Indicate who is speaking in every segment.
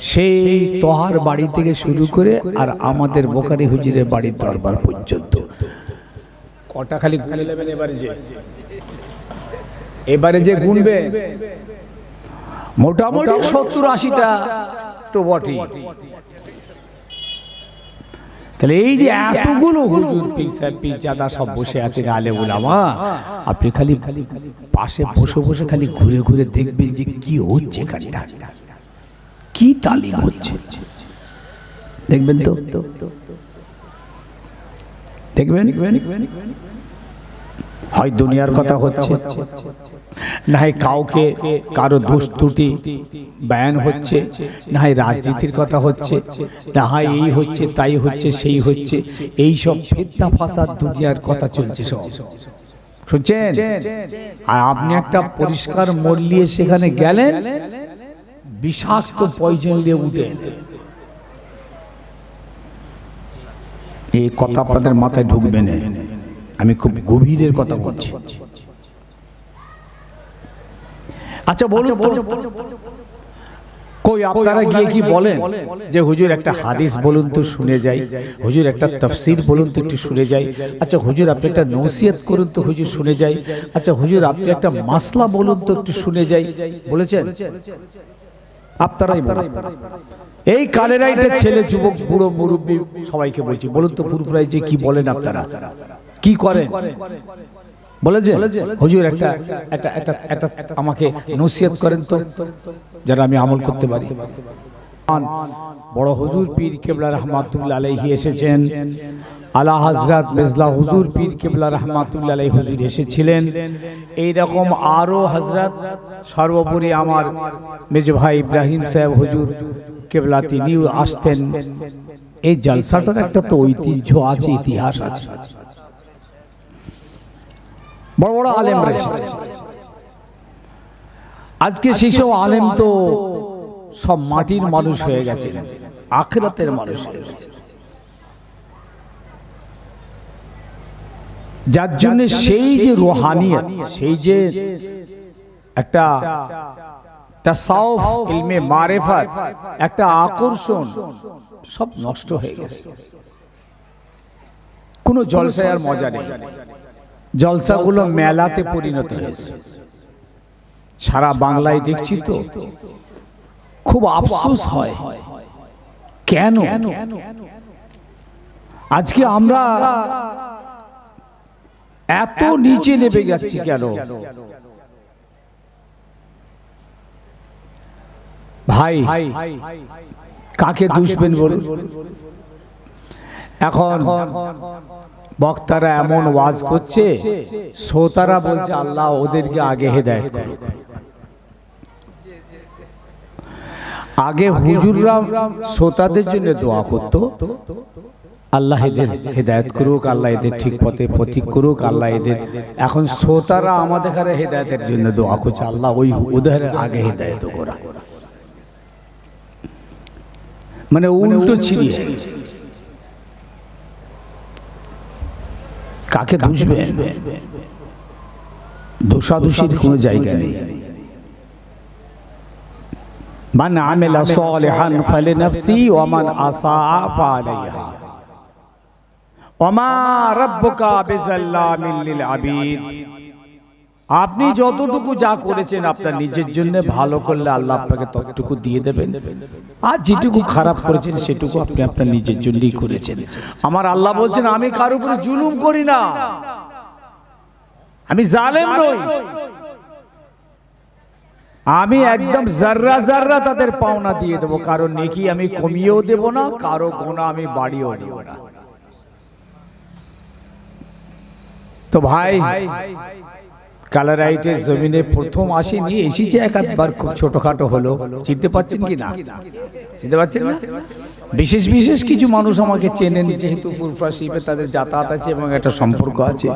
Speaker 1: সেই তোহার বাড়ি থেকে শুরু করে আর আমাদের বোকারি হুজিরের বাড়ির দরবার পর্যন্ত। কটা খালি গুনে নেবেন এবারে যে? এবারে যে গুনবে? মোটামুটি সত্তর আশিটা তো বটে তাহলে এই যে এতগুলো হুজুর পীর সাহেব পীর জাদা সব বসে আছেন আলে উলামা আপনি খালি পাশে বসে বসে খালি ঘুরে ঘুরে দেখবেন যে কি হচ্ছে এখানটা। কি তালিম হচ্ছে? দেখবেন তো? দেখবেন? হয় দুনিয়ার কথা হচ্ছে না হয় কাউকে কারও দোষ ত্রুটি বয়ান হচ্ছে না হয় রাজনীতির কথা হচ্ছে না হয় এই হচ্ছে, তাই হচ্ছে, সেই হচ্ছে, এই সব ফেতনা ফাসাদ দুনিয়ার কথা চলছে সব। শুনছেন? আর আপনি একটা পরিষ্কার মোড় নিয়ে সেখানে গেলেন বিষাক্ত পয়জন নিয়ে উঠে এই কথা আপনাদের মাথায় ঢুকবে না। আমি খুব গভীরের কথা বলছি। আচ্ছা বলুন কই, আপনারা গিয়ে কি বলেন? যে হুজুর একটা হাদিস বলুন তো শুনে যাই। হুজুর একটা তফসির বলুন তো একটু শুনে যাই। আচ্ছা হুজুর, আপনি একটা নসিহত করুন তো হুজুর শুনে যাই। আচ্ছা হুজুর, আপনি একটা মাসলা বলুন তো একটু শুনে যাই। বলেছেন? আপনারাই এই কালেরাইটের ছেলে যুবক বুড়ো মুরব্বী সবাইকে বলছি বলুন তো পুরপুরাই যে কি বলেন আপনারা? কি করেন? বলেছে হুজুর একটা একটা একটা একটা আমাকে নসিহত করেন তো যারা আমি আমল করতে পারি। বড় হুজুর পীর কেবলা রহমাতুল্লাহ আলাইহি এসেছেন। আলা হাজরাত মেজলা হুজুর পীর কেবলা রহমাতুল্লাহ হুজুর এসেছিলেন। এই রকম আরও হজরত সর্বোপরি আমার মেজ ভাই ইব্রাহিম সাহেব হুজুর কেবলা তিনিও আসতেন। এই জলসাটার একটা তো ঐতিহ্য আছে, ইতিহাস আছে। বড় বড় আলেম আজকে সেই সব আলেম তো সব মাটির মানুষ হয়ে গেছে আখরাতের মানুষ হয়ে গেছে যার জন্য সেই যে রোহানিয়ত সেই যে একটা তাসাউফ ইলমে মারেফাত একটা আকর্ষণ সব নষ্ট হয়ে গেছে। কোনো জলসায় আর মজা নেই। জলসাগুলো মেলাতে পরিণত হয়েছে। সারা বাংলায় দেখছি তো খুব আফসোস হয়। কেন? আজকে আমরা এত নিচে নেমে যাচ্ছি কেন? ভাই কাকে দুষবেন বলুন? এখন বক্তারা এমন ওয়াজ করছে শ্রোতারা বলছে আল্লাহ ওদেরকে আগে হেদায়ত করুক। আগে হুজুররা শ্রোতাদের জন্য দোয়া করত। আল্লাহ এদের হেদায়ত করুক আল্লাহ এদের ঠিক পথে পথিক করুক আল্লাহ এদের এখন শ্রোতারা আমাদের এখানে হেদায়তের জন্য দোয়া করছে আল্লাহ ওই ওদের আগে হেদায়ত করা। মানে উল্টো ছিড়িয়ে। কাকে দুষবে? দোষাদোষীর কোনো জায়গা নেই। মান আমিলা সালিহান ফালিনাফসি ওয়া মান আসাআ ফালাইহা আপনি যতটুকু যা করেছেন আপনার নিজের জন্য ভালো করলে আল্লাহ আপনাকে ততটুকু দিয়ে দেবেন। আর যেটুকু খারাপ করেছেন সেটুকু আপনি আপনার নিজের জন্যই করেছেন। আমার আল্লাহ বলছেন আমি কারও উপরে জুলুম করি না। আমি জালেম নই। আমি একদম জাররা জাররা তাদের পাওনা দিয়ে দেবো কারও নেকি আমি কমিয়েও দেব না কারও গোনা আমি বাড়িয়েও দেব না। তো ভাই, কালারাইটের জমিনে প্রথম আসেনি এসেছে এক আধবার খুব ছোটখাটো হলো। চিনতে পারছেন কি না? চিনতে পারছেন না? বিশেষ বিশেষ কিছু মানুষ আমাকে চেনেন, যেহেতু ফুরফা শিল্পে তাদের যাতায়াত আছে এবং একটা সম্পর্ক আছে।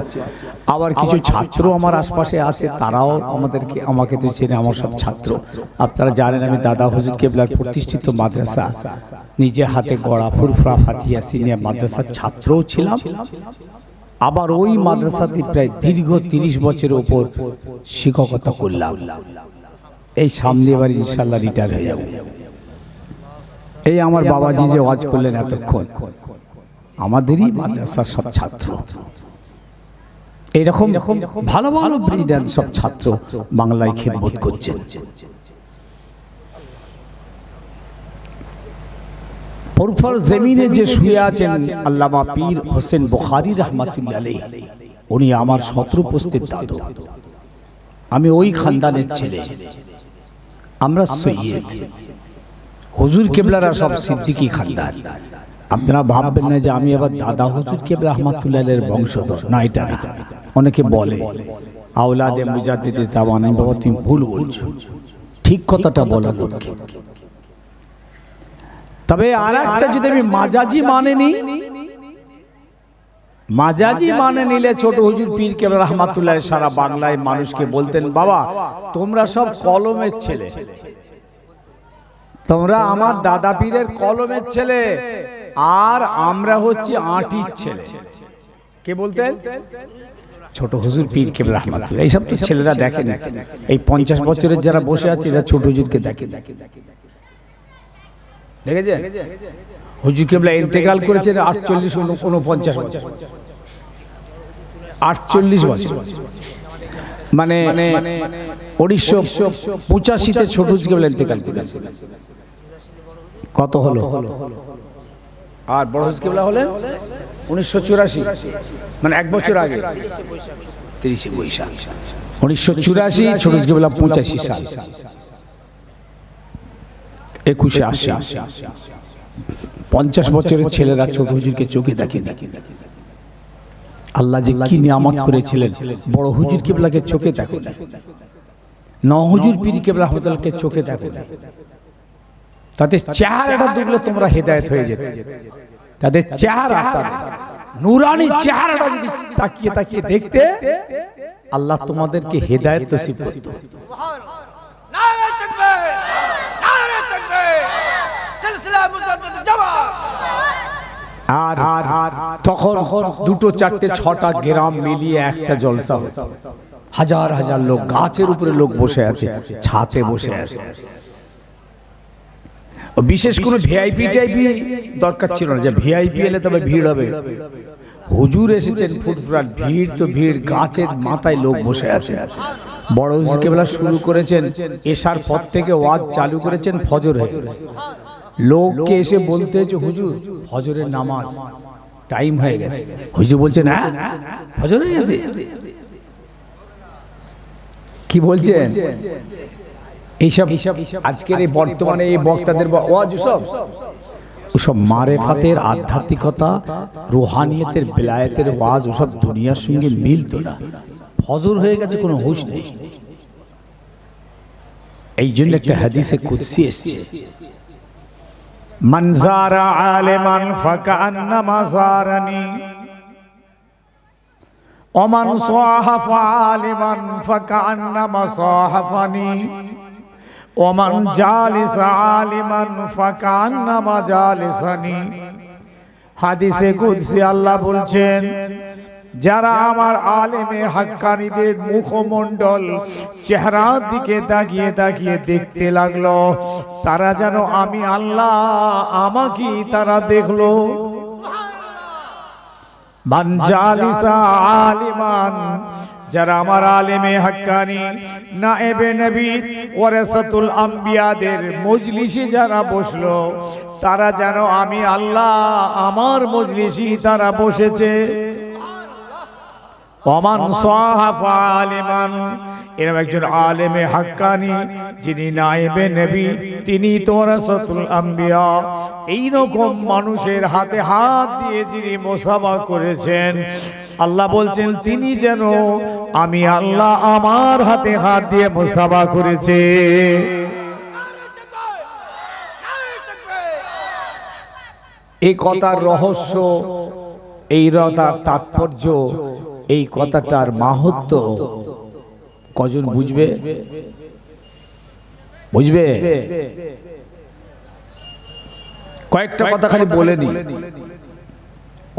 Speaker 1: আবার কিছু ছাত্র আমার আশপাশে আছে, তারাও আমাদেরকে, আমাকে তো চেনে, আমার সব ছাত্র। আপনারা জানেন আমি দাদা হুজুর কেবলার প্রতিষ্ঠিত মাদ্রাসা। নিজে হাতে গড়া ফুরফা ফাতিয়া সিনিয়র মাদ্রাসার ছাত্রও ছিলাম। আবার ওই মাদ্রাসাতে প্রায় দীর্ঘ তিরিশ বছরের ওপর শিক্ষকতা করলাম। এই সামনে এবার ইনশাল্লাহ রিটায়ার হয়ে যাব। এই আমার বাবাজি যে ওয়াজ করলেন এতক্ষণ আমাদেরই মাদ্রাসার সব ছাত্র। এইরকম ভালো ভালো ব্রিডার সব ছাত্র বাংলায় খেদবোধ করছেন। পরফর জমিনে যে শুয়ে আছেন আল্লামা পীর হোসেন বুখারী রহমাতুল্লাহ উনি আমার শত্রুপস্থিত দাদু। আমি ওই খানদানের ছেলে। আমরা সৈয়দ। হুজুর কেবলারা সব সিদ্দিকী খানদান। আপনারা ভাববেন না যে আমি আবার দাদা হুজুর কেবলা রহমাতুল্লাহের বংশধর। না, এটা না। অনেকে বলে, আওলাদে মুজাদ্দিদে জামান বাবা, তুমি ভুল বলছো। ঠিক কথাটা বলো লোককে তবে আর একটা যদি আমি মাজাজি মানে নি মাজাজি মানে নিলে ছোট হুজুর পীর কেবল রহমাতুল্লাহ সারা বাংলায় মানুষকে বলতেন, বাবা, তোমরা সব কলমের ছেলে। তোমরা আমার দাদা পীরের কলমের ছেলে, আর আমরা হচ্ছি আটির ছেলে। কে বলতেন? ছোট হুজুর পীর কেবল রহমাতুল্লাহ। এইসব তো ছেলেরা দেখে না এই পঞ্চাশ বছরের যারা বসে আছে, এরা ছোট হুজুরকে দেখে দেখে দেখে। দেখেছেন? হুজুর কেবলা ইন্তেকাল করেছেন আটচল্লিশ উনপঞ্চাশ বছর। আটচল্লিশ বছর। মানে উনিশশো পঁচাশিতে ছোট কেবলা ইন্তেকাল করেছেন। কত হলো? আর বড় কেবলা হলেন উনিশশো চুরাশি। মানে এক বছর আগে। তিরিশে বৈশাখ। উনিশশো চুরাশি ছোট কেবলা পঁচাশি সাল। একুশে আসে পঞ্চাশ বছরের ছেলেরা ছোট হুজুরকে চোখে দেখে দেখে আল্লাহ যে কি নিয়ামত করেছিলেন বড় হুজুর কেবলাকে চোখে দেখো ন। হুজুর পীর কেবলা রহমতুল্লাহকে চোখে দেখো তাদের চেহারাটা দেখলে তোমরা হেদায়ত হয়ে যেত। তাদের চেহারা নুরানি চেহারাটা যদি তাকিয়ে তাকিয়ে দেখতে আল্লাহ তোমাদেরকে হেদায়ত নসিব করতো। আর তখন দুটো চারটে ছটা গ্রাম মিলিয়ে একটা জলসা হতো। হাজার হাজার লোক গাছের উপরে লোক বসে আছে, ছাতে বসে আছে। বিশেষ কোনো ভিআইপি টাইপি দরকার ছিল না। যে ভিআইপি এলে তবে ভিড় হবে। হুজুর এসেছেন, ফুটফুরাট ভিড় তো ভিড়, গাছের মাথায় লোক বসে আছে। বড় হুজুর কেবলা শুরু করেছেন, এসার পর থেকে ওয়াজ চালু করেছেন ফজর হয়ে গেছে। লোককে এসে বলতে যে হুজুর ফজরের নামাজ টাইম হয়ে গেছে। হুজুর বলছেন হ্যাঁ ফজর হয়ে গেছে কি বলছেন? এইসব আজকের এই বর্তমানে এই বক্তাদের ওয়াজ সব, ওসব মারেফাতের আধ্যাত্মিকতা, রুহানিয়তের বেলায়েতের ওয়াজ, ওসব দুনিয়ার সঙ্গে মিলতো না। ফজর হয়ে গেছে, কোনো হুশ নেই। এই জন্য একটা হাদিসে কুদসি এসছে। মনজারা আলেমান ফাকান্নামা জারানি। ওমান সাহাফা আলেমান ফাকান্নামা সাহাফানি। ওমান জালিস আলেমান ফাকান্নামা জালিসানি। হাদিসে কুদসি আল্লাহ বলছেন যারা আমার আলেমে হাক্কানিদের মুখমণ্ডল চেহারার দিকে তাকিয়ে তাকিয়ে দেখতে লাগল, তারা যেন আমি আল্লাহ আমাকে তারা দেখল। আলিমান, যারা আমার আলেমে হাক্কানি নায়েবে নবী, ওয়ারাসাতুল আম্বিয়াদের মজলিসে যারা বসল, তারা যেন আমি আল্লাহ আমার মজলিসি তারা বসেছে। ওমান সাহাফা আলিমান। এরকম একজন আলেমে হাক্কানি যিনি নায়েবে নবী তিনি তোরাসতুল আম্বিয়া। এই রকম মানুষের হাতে হাত দিয়ে যিনি মোসাফা করেছেন আল্লাহ বলছেন তিনি যেন আমি আল্লাহ আমার হাতে হাত দিয়ে মোসাফা করেছে। এই কথার রহস্য এই কথার তাৎপর্য এই কথাটার মাহাত্ম কজন বুঝবে? বুঝবে? কয়েকটা কথা খালি বলে নি।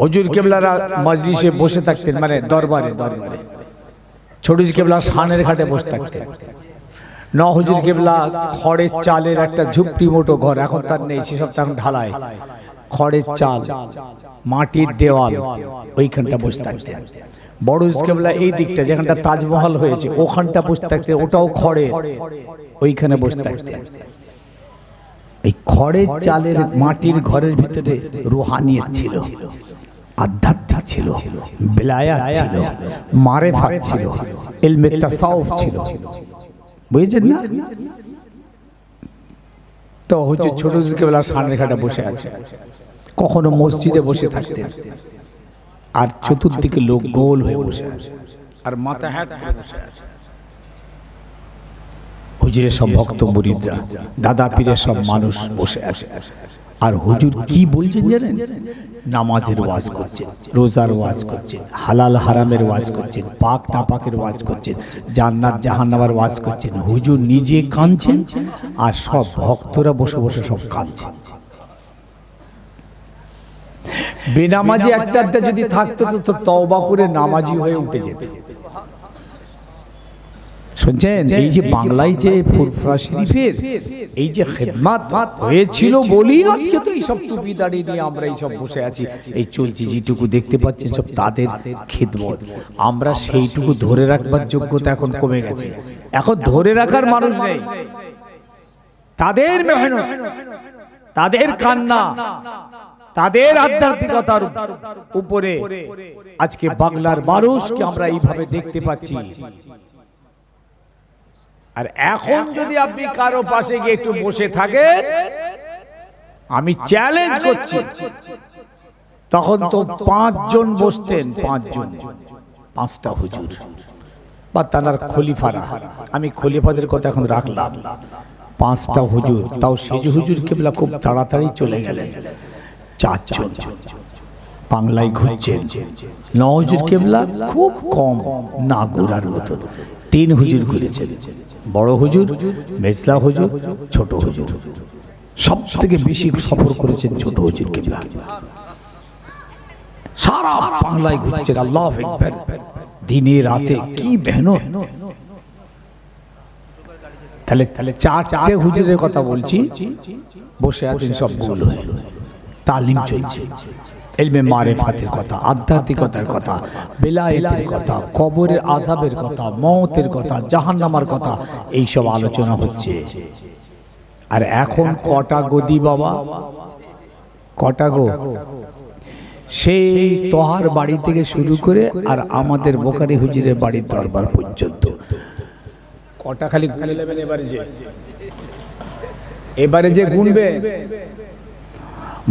Speaker 1: হজুর কেবলারা মজলিসে বসে থাকতেন মানে দরবারে দরবারে। ছোট কেবলা সানের ঘাটে বসে থাকতেন। ন, হুজুর কেবলা খড়ের চালের একটা ঝুপড়ি মোটো ঘর, এখন তার নেই সেসব তো এখন ঢালাই। খড়ের চাল, মাটির দেওয়াল, ওইখানটা বসে থাকতেন। বড় হুজুর কেবলা এই দিকটা যেখানটা তাজমহল হয়েছে, ওখানটা বসে থাকতেন ওটাও খড়ের, ওইখানে বসে থাকতেন এই খড়ের চালের মাটির ঘরের ভিতরে রুহানিয়ত ছিল, আধ্যাত্মিক ছিল, বেলায়াত ছিল, মারেফাত ছিল, ইলমে তাসাউফ ছিল। বুঝেছেন না? তো হচ্ছে ছোট ছোটকে বেলা সামনে ঘাটা বসে আছে। কখনো মসজিদে বসে থাকতেন। আর চতুর্দিকে লোক গোল হয়ে বসে আছে। আর মাথা হ্যাট বসে আছে। হুজুরের সব ভক্ত মুরিদরা দাদা পীরের সব মানুষ বসে আছে। আর হুজুর কি বলছেন জানেন? নামাজের ওয়াজ করছেন রোজার ওয়াজ করছেন হালাল হারামের ওয়াজ করছেন পাক না পাকের ওয়াজ করছেন জান্নাত জাহান্নামার ওয়াজ করছেন। হুজুর নিজে কাঁদছেন আর সব ভক্তরা বসে বসে সব কাঁদছেন। বেনামাজি একটা একটা যদি থাকতো তো- তওবা করে নামাজি হয়ে উঠে যেত। শুনছেন? এই যে বাংলায় যে ফুরফুরা শরীফের এই যে খেদমাত হয়েছিল বলি আজকে তো এইসব টুপি দাঁড়িয়ে নিয়ে আমরা এইসব বসে আছি। এই চলছি যেটুকু দেখতে পাচ্ছেন সব তাদের খেদমত। আমরা সেইটুকু ধরে রাখবার যোগ্যতা এখন কমে গেছে। এখন ধরে রাখার মানুষ নেই। তাদের মেহনত, তাদের কান্না তাদের আধ্যাত্মিকতার উপরে আজকে বাংলার মানুষকে আমরা এইভাবে দেখতে পাচ্ছি। আর এখন যদি আপনি কারও পাশে গিয়ে একটু বসে থাকেন আমি চ্যালেঞ্জ করছি। তখন তো পাঁচজন বসতেন পাঁচজন। পাঁচটা হুজুর। বা তানার খলিফারা। আমি খলিফাদের কথা এখন রাখলাম। পাঁচটা হুজুর তাও সেজ হুজুর কেবলা খুব তাড়াতাড়ি চলে গেলেন। চারজন বাংলায় ঘুরছেন। নওজুর কেবলা খুব কম না ঘোরার মতন। তিন হুজুর ঘুরেছেন। বড় হুজুর, মেজলা হুজুর, ছোট হুজুর। সব থেকে বেশি সফর করেছেন ছোট হুজুর কেবলা। সারা বাংলায় ঘুরছেন, আল্লাহ দিনে রাতে কি মেহনত তাহলে তাহলে চার চারটে হুজুরের কথা বলছি। বসে আছেন সব ভুল হয়ে তালিম চলছে। এলমে মারেফাতের কথা, আধ্যাত্মিকতার কথা, বেলায়েতের কথা, কবরের আজাবের কথা মতের কথা, জাহান্নামার কথা এই সব আলোচনা হচ্ছে। আর এখন কটা গদি বাবা? কটা গো? সেই তোহার বাড়ি থেকে শুরু করে আর আমাদের বোকারি হুজুরের বাড়ির দরবার পর্যন্ত। কটা খালি এবারে যে এবারে যে গুনবে?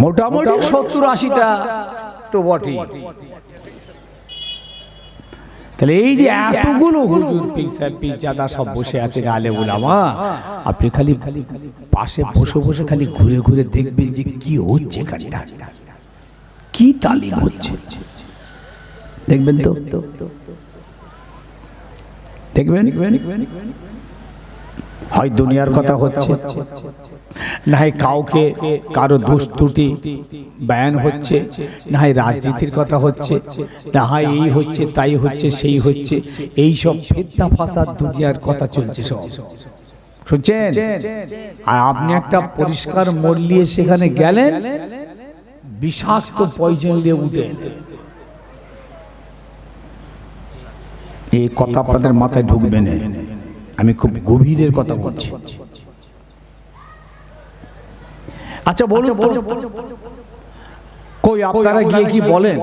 Speaker 1: মোটামুটি সত্তর আশিটা তো বটেই। তাহলে এই যে এতগুলো হুজুর পীর সাহেব পীর জাদা সব বসে আছেন আলে উলামা আপনি খালি পাশে বসে বসে খালি ঘুরে ঘুরে দেখবেন যে কি হচ্ছে এখানটা। কি তালিম হচ্ছে। দেখবেন তো? দেখবেন? হয় দুনিয়ার কথা হচ্ছে। না হয় কাউকে কারও দোষ ত্রুটি বয়ান হচ্ছে না হয় রাজনীতির কথা হচ্ছে হয় এই হচ্ছে, তাই হচ্ছে, সেই হচ্ছে, এই সব ফেতনা ফাসাদ দুনিয়ার কথা চলছে সব। শুনছেন? আর আপনি একটা পরিষ্কার মরলিয়ে সেখানে গেলেন, বিষাক্ত পয়জন নিয়ে উঠে এই কথা আপনাদের মাথায় ঢুকবে না। আমি খুব গভীরের কথা বলছি। আচ্ছা বলুন তো, কই আপনারা গিয়ে কি বলেন?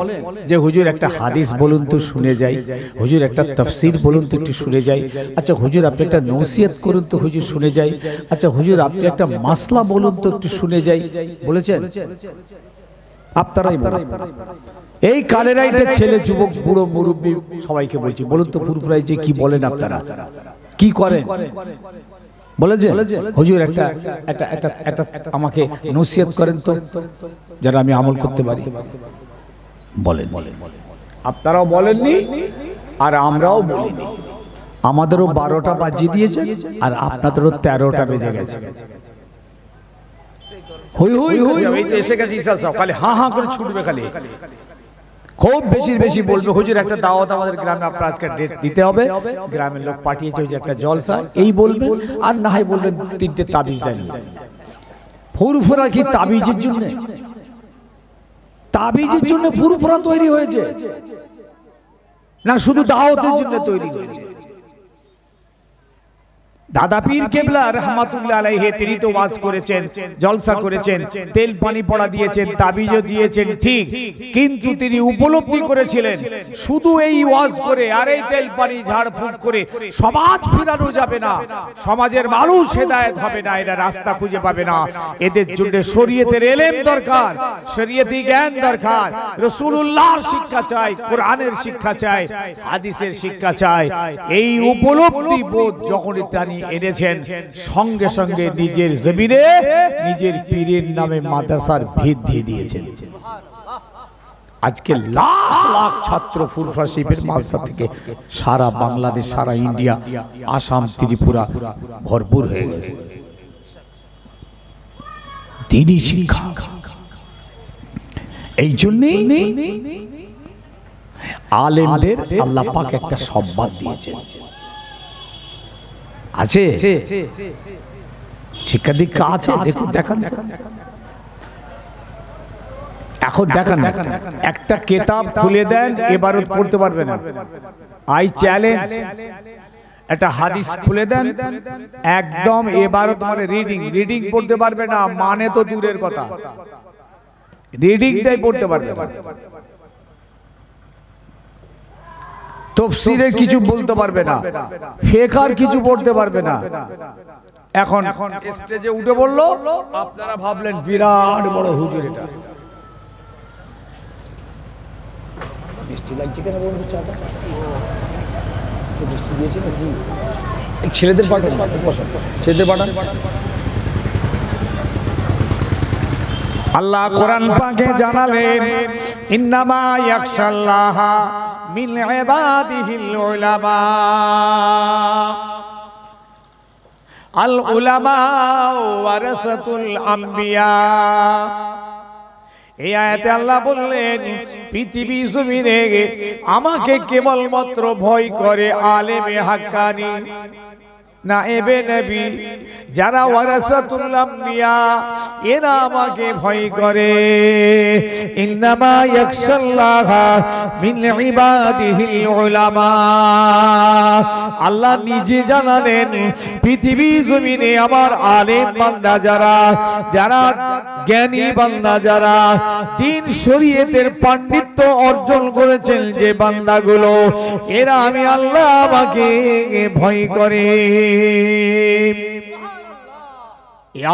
Speaker 1: যে হুজুর একটা হাদিস বলুন তো শুনে যাই। হুজুর একটা তফসির বলুন তো একটু শুনে যাই। আচ্ছা হুজুর আপনি একটা নসিহত করুন তো হুজুর শুনে যাই। আচ্ছা হুজুর আপনি একটা মাসলা বলুন তো একটু শুনে যাই। বলেছেন? আপনারাই এই কালেরাইটের ছেলে যুবক বুড়ো মুরব্বী সবাইকে বলছি। বলুন তো পুরুপুরাই যে কি বলেন আপনারা? কি করেন? বলেছে? হুজুর একটা একটা একটা একটা আমাকে নসিহত করেন তো যারা আমি আমল করতে পারি। বলেন। আপনারাও বলেননি আর আমরাও বলিনি। আমাদেরও বারোটা বাজিয়ে দিয়েছে আর আপনাদেরও তেরোটা বেজে গেছে। হই হই হই এসে গেছি সকালে হাঁ হাঁ করে ছুটবে খালি। খুব বেশি বেশি বলবে হুজুর একটা দাওয়াত আমাদের গ্রামে আপনার আজকে ডেট দিতে হবে। গ্রামের লোক পাঠিয়েছে ওই যে একটা জলসা এই বলবেন আর না হয় বলবেন তিনটে তাবিজ জানিয়ে। ফুরফুরা কি তাবিজের জন্য? তাবিজের জন্য ফুরফুরা তৈরি হয়েছে? না শুধু দাওয়াতের জন্য তৈরি হয়েছে। দাদা পীর কেবলা রহমাতুল্লাহ আলাইহি তিনি তো ওয়াজ করেছেন জলসা করেছেন তেল পানি পড়া দিয়েছেন তাবিজও দিয়েছেন ঠিক কিন্তু তিনি উপলব্ধি করেছিলেন শুধু এই ওয়াজ করে আর এই তেল পানি ঝাড়ফুঁক করে সমাজ ফিরানো যাবে না সমাজের মানুষ হেদায়েত হবে না এরা রাস্তা খুঁজে পাবে না। এদের জন্য শরীয়তের এলেম দরকার শরীয়তি জ্ঞান দরকার রসুল্লাহর শিক্ষা চাই কোরআনের শিক্ষা চাই হাদিসের শিক্ষা চাই এই উপলব্ধি বোধ যখন তিনি এনেছেন সঙ্গে সঙ্গে নিজের জমিনে নিজের পীরের নামে মাদ্রাসার ভিত দিয়ে দিয়েছেন। আজকে লাখ লাখ ছাত্র ফুরফা শিবের মালসা থেকে সারা বাংলাদেশ সারা ইন্ডিয়া আসাম ত্রিপুরা ভরপুর হয়ে গেছে। তিনি শিক্ষা। এই জন্যেই আলেমদের আল্লাহ পাক একটা সম্মান দিয়েছেন। আছে? শিক্ষা দীক্ষা আছে দেখুন দেখান। এখন দেখান। একটা। কেতাব খুলে দেন এবারও পড়তে পারবে না। আই চ্যালেঞ্জ একটা হাদিস খুলে দেন। একদম এবারও তোমার রিডিং রিডিং পড়তে পারবে না মানে তো দূরের কথা। রিডিংটাই পড়তে পারবে না। তফসিরে কিছু বলতে পারবে না। ফেকার কিছু পড়তে পারবে না। এখন স্টেজে উঠে বলল আপনারা ভাবলেন বিরাট বড় হুজুর এটা। মিষ্টি লাগছে কেন বলুন চাটা? মিষ্টি দিয়েছে ছেলেদের পাঠান ছেলেদের পাঠান। আল্লাহ কোরআন পাকে জানালেন, ইন্নামা ইয়াখশাল্লাহ মিন ইবাদিহিল উলামা। আল উলামা ওয়ারাসাতুল আম্বিয়া। এই আয়াতে আল্লাহ বললেন, পৃথিবী জমিনে আমাকে কেবলমাত্র ভয় করে আলেমে হাক্কানি। না এবে নবী, যারা ওয়ারাসাতুল আম্বিয়া, এরা আমাকে ভয় করে। ইন্নামা ইয়াখশাল্লাহ মিন ইবাদিহিল উলামা। আল্লাহ নিজে জানালেন, পৃথিবী জমিনে আমার আলেম বান্দা যারা যারা জ্ঞানী বান্দা যারা, দিন শরীয়তের পাণ্ডিত্য অর্জন করেছেন যে বান্দাগুলো, এরা আমি আল্লাহ আমাকে ভয় করে।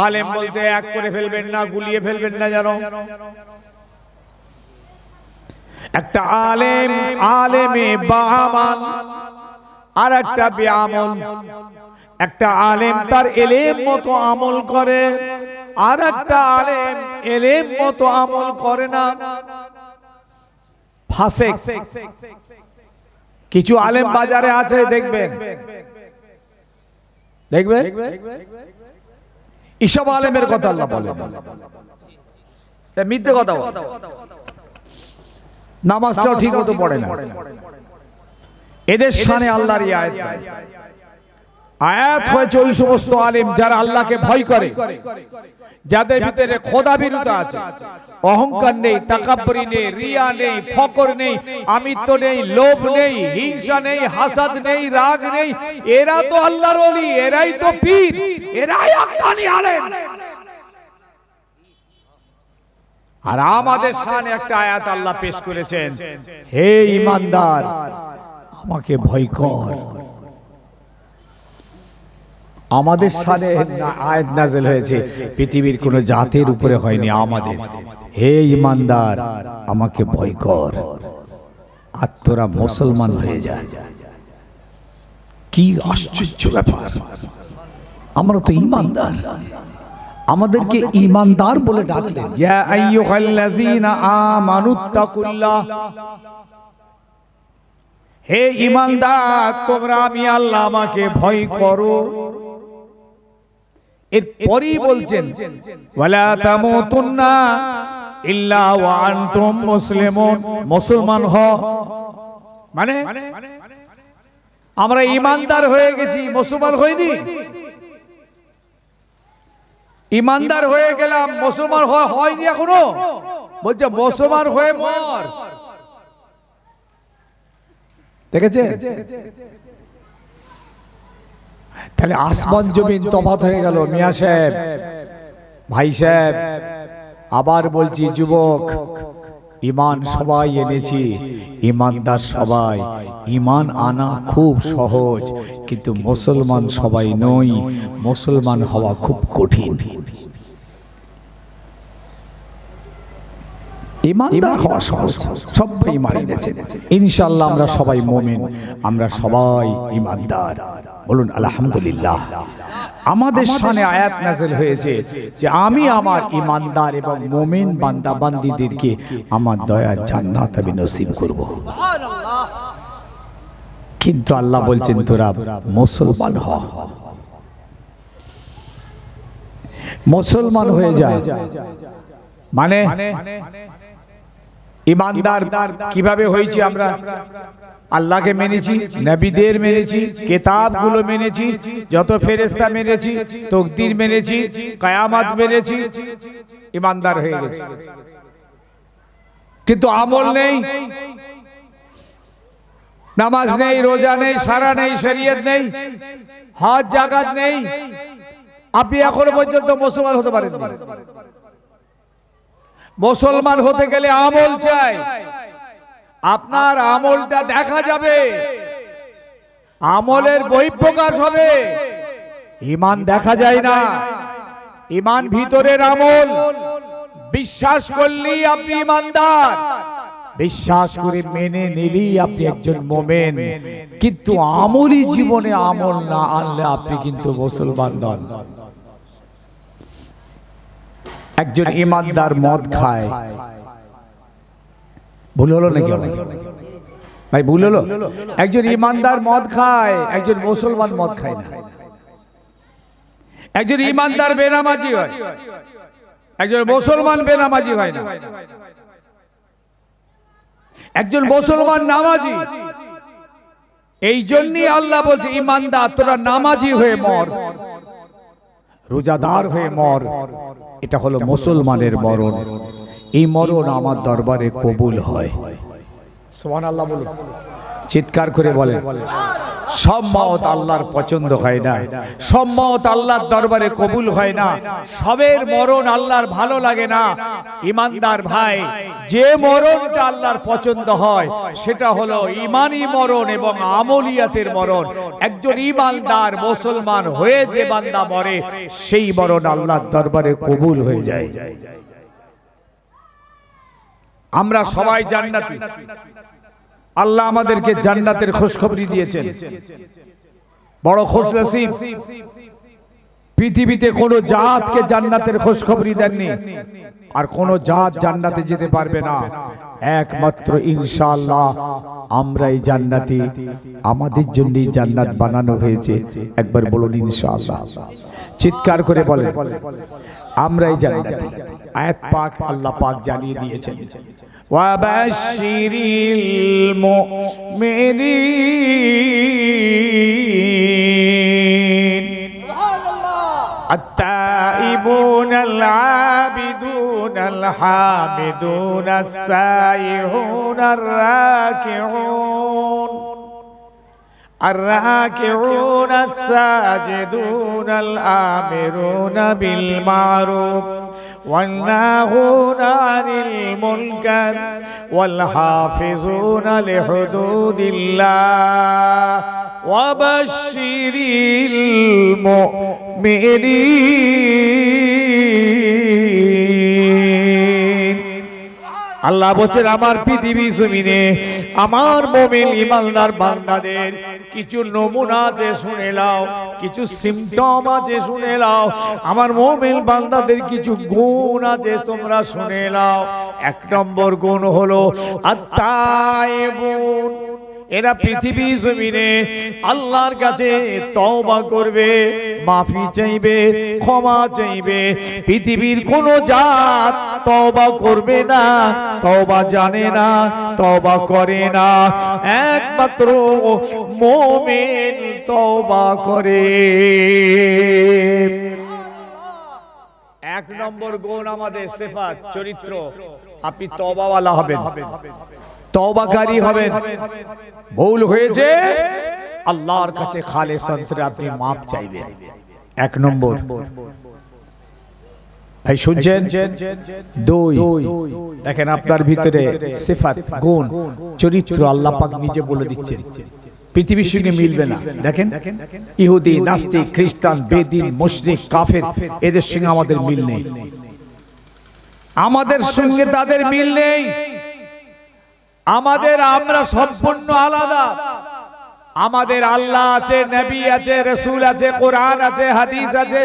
Speaker 1: আলেম বলতে এক করে ফেলবেন না, গুলিয়ে ফেলবেন না জানো একটা আলেম, আলেমে বামান আর একটা বেআমল। একটা আলেম তার এলেম মতো আমল করে আর একটা আলেম এলেম মতো আমল করে না। কিছু আলেম বাজারে আছে, দেখবেন। দেখবে? ইসব আলেমের কথা আল্লাহ বলে। মিথ্যে কথা। নামাজটাও ঠিক মতো পড়ে না। এদের সানে আল্লাহর আয়াত আয়াত হয়েছে ওই সমস্ত আলেম যারা আল্লাহকে ভয় করে। যাদের ভিতরে খোদা বিরুদ্ধ আছে। অহংকার নেই তাকাব্বরি নেই রিয়া নেই ফকর নেই আমিত্ব নেই লোভ নেই হিংসা নেই হাসাদ নেই রাগ নেই এরা তো আল্লাহর ওলি এরাই তো পীর এরাই আক্কানি আলেম। আর আমাদের সামনে একটা আয়াত আল্লাহ পেশ করেছেন হে ইমানদার আমাকে ভয় কর। আমাদের সাথে আয়াত নাজেল হয়েছে। পৃথিবীর কোন জাতের উপরে হয়নি আমাদের। হে ইমানদার, আমাকে ভয় কর। আর তোরা মুসলমান হয়ে যা। কি আশ্চর্য ব্যাপার। আমরা তো ইমানদার। আমাদেরকে ইমানদার বলে ডাকলেন। হে ইমানদার, তোমরা আমি আল্লাহ আমাকে ভয় করো। এরপরই বলছেন, ওয়ালা তামুতুন্না ইল্লা ওয়া আনতুম মুসলিমুন। মুসলমান হ। মানে আমরা ইমানদার হয়ে গেছি, মুসলমান হইনি? ইমানদার হয়ে গেলাম, মুসলমান হয়নি এখনও? বলছে, মুসলমান হয়ে মর। দেখেছে তাহলে আসমান জমিন তফাত হয়ে গেল, মিয়া সাহেব। ভাই সাহেব, আবার বলছি, যুবক ইমান সবাই এনেছি ইমানদার সবাই। ইমান আনা খুব সহজ, কিন্তু মুসলমান সবাই নই, মুসলমান হওয়া খুব কঠিন। ইমানদার হওয়া সহজ। সবাই ইমান এনেছে। ইনশাল্লাহ আমরা সবাই মোমেন। আমরা সবাই ইমানদার বলুন আলহামদুলিল্লাহ। আমাদের সামনে আয়াত নাজেল হয়েছে যে আমি আমার ইমানদার এবং মোমেন বান্দা বান্দিদেরকে আমার দয়ার জান্নাত আমি নসিব করব। কিন্তু আল্লাহ বলছেন তোরা মুসলমান হ। মুসলমান হয়ে যায় মানে? ইমানদার কীভাবে হয়েছি আমরা? আল্লাহকে মেনেছি, নবীদের মেনেছি, কেতাবগুলো মেনেছি, যত ফেরেস্তা মেনেছি, তকদির মেনেছি, কায়ামাত মেনেছি, ইমানদার হয়ে গেছি। কিন্তু আমল নেই, নামাজ নেই, রোজা নেই, সারা নেই, শরীয়ত নেই হাত জাগাত নেই। আপনি এখনও পর্যন্ত মুসলমান হতে পারেন মুসলমান হতে গেলে আমল চাই। আপনার আমলটা দেখা যাবে। আমলের বহিঃপ্রকাশ হবে। ইমান দেখা যায় না। ইমান ভিতরের আমল। বিশ্বাস করলেই আপনি ইমানদার বিশ্বাস করে মেনে নিলেই আপনি একজন মোমেন। কিন্তু আমলই জীবনে আমল না আনলে আপনি কিন্তু মুসলমান নন। একজন ইমানদার মদ খায়। ভুল হলো নাকি? ভাই, ভুল হলো? একজন ইমানদার মদ খায়, একজন মুসলমান মদ খায় না। একজন ইমানদার বেনামাজি হয়, একজন মুসলমান বেনামাজি হয় না। একজন মুসলমান নামাজি। এই জন্যই আল্লাহ বলছে, ইমানদার, তোরা নামাজি হয়ে মর। রোজাদার হয়ে মর। এটা হলো মুসলমানের মরণ। এই মরণ আমার দরবারে কবুল হয়। সোহান আল্লাহ বলুন। চিৎকার করে বলেন সব মত আল্লাহর পছন্দ হয় না। সব মত আল্লাহর দরবারে কবুল হয় না। সবের মরণ আল্লাহর ভালো লাগে না। ইমানদার ভাই, যে মরণটা আল্লাহর পছন্দ হয়, সেটা হলো ইমানি মরণ এবং আমলিয়াতের মরণ। একজন ইমানদার মুসলমান হয়ে যে বান্দা মরে, সেই মরণ আল্লাহর দরবারে কবুল হয়ে যায়। আমরা সবাই জান্নাতি। আল্লাহ আমাদেরকে জান্নাতের খোঁজখবরি দিয়েছেন। বড় খোঁজ নসিব পৃথিবীতে কোনো জাতকে জান্নাতের খোঁজখবরি দেননি। আর কোনো জাত জান্নাতে যেতে পারবে না। একমাত্র ইনশাআল্লাহ আমরাই জান্নাতি। আমাদের জন্যই জান্নাত বানানো হয়েছে। একবার বলুন ইনশাআল্লাহ। চিৎকার করে বলেন, আমরাই জান্নাতি। আয়াত পাক আল্লাহ পাক জানিয়ে দিয়েছেন।
Speaker 2: وبشر المؤمنين.
Speaker 1: التائبون العابدون الحامدون السائحون الراكعون. الراكعون الساجدون الآمرون بالمعروف والناهون عن المنكر والحافظون لحدود الله وبشر المؤمنين আল্লাহ বলছেন আমার পৃথিবী জমিনে আমার মোমিন ইমানদার বান্দাদের কিছু নমুনা আছে শুনে নাও, কিছু সিমটম আছে শুনে নাও। আমার মোমিন বান্দাদের কিছু গুণ আছে তোমরা শুনে নাও। এক নম্বর গুণ হলো আত্মায়বুন। এরা পৃথিবী জমিনে আল্লাহর কাছে তওবা করবে, মাফি চাইবে, ক্ষমা চাইবে। পৃথিবীর কোন জাত তওবা করবে না, তওবা জানে না তওবা করে না। একমাত্র মোমেন তওবা করে। এক নম্বর গুণ আমাদের সেফাত, চরিত্র। আপনি তবাওয়ালা হবেন। তবাকারী হবেন। ভুল হয়েছে, আল্লাহর কাছে খালে সন্ত্রে আপনি মাপ চাইবেন। এক নম্বর। ভাই, শুনছেন? দুই। দেখেন আপনার ভিতরে সিফাত, গুণ, চরিত্র আল্লাহ পাক নিজে বলে দিচ্ছেন। পৃথিবীর সঙ্গে মিলবে না। দেখেন, ইহুদি, নাস্তিক, খ্রিস্টান, বেদিন, মুশরিক, কাফের, এদের সঙ্গে আমাদের মিল নেই। আমাদের সঙ্গে তাদের মিল নেই। আমাদের আমরা সম্পূর্ণ আলাদা। আমাদের আল্লাহ আছে, নবী আছে, রসুল আছে, কোরআন আছে, হাদিস আছে।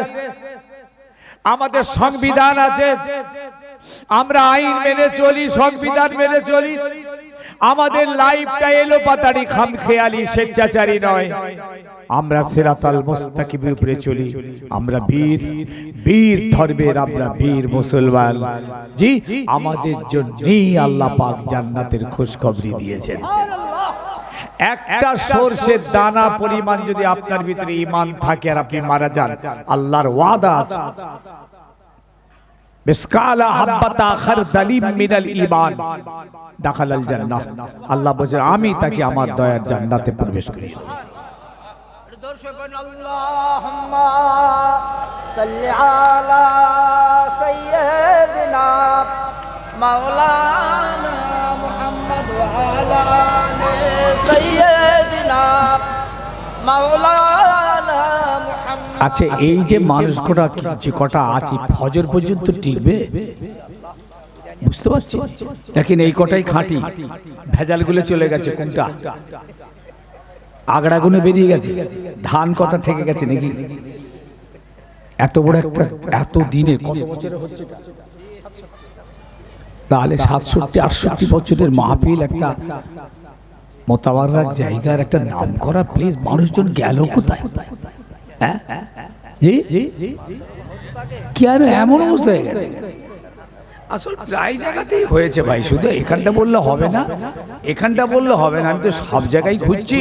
Speaker 1: আমাদের সংবিধান আছে। আমরা আইন মেনে চলি সংবিধান মেনে চলি। আমাদের লাইফটা এলো পাতাড়ি খাম খেয়ালি স্বেচ্ছাচারী নয়। আমরা সেরাতাল মুস্তাকিবের উপরে চলি। আমরা বীর বীর ধর্মের আমরা বীর মুসলমান। জি আমাদের জন্যই আল্লাহ পাক জান্নাতের খোঁজখবরি দিয়েছেন। একটা সর্ষের দানা পরিমাণ যদি আপনার ভিতরে ইমান থাকে আর আপনি মারা যান, আল্লাহর ওয়াদা আছে। আমি তাকে আমার দয়ার জান্নাতে প্রবেশ করি। আচ্ছা এই যে মানুষ কটা যে কটা আছে ফজর পর্যন্ত টিকবে? বুঝতে পারছি? দেখেন এই কটাই খাঁটি। ভেজালগুলো চলে গেছে কোনটা? আগড়াগুলো বেরিয়ে গেছে। ধান কটা থেকে গেছে নাকি? এত বড় একটা এত দিনে কত বছরে হচ্ছে? এটা? তাহলে সাতষট্টি আটষট্টি বছরের মাহফিল একটা মোতাবারক জায়গার একটা নাম করা প্লেস মানুষজন গেল কোথায়? হ্যাঁ? জি? কি আর এমন অবস্থা হয়ে গেছে? আসল প্রায় জায়গাতেই হয়েছে ভাই শুধু এখানটা বললে হবে না এখানটা বললে হবে না আমি তো সব জায়গায় খুঁজছি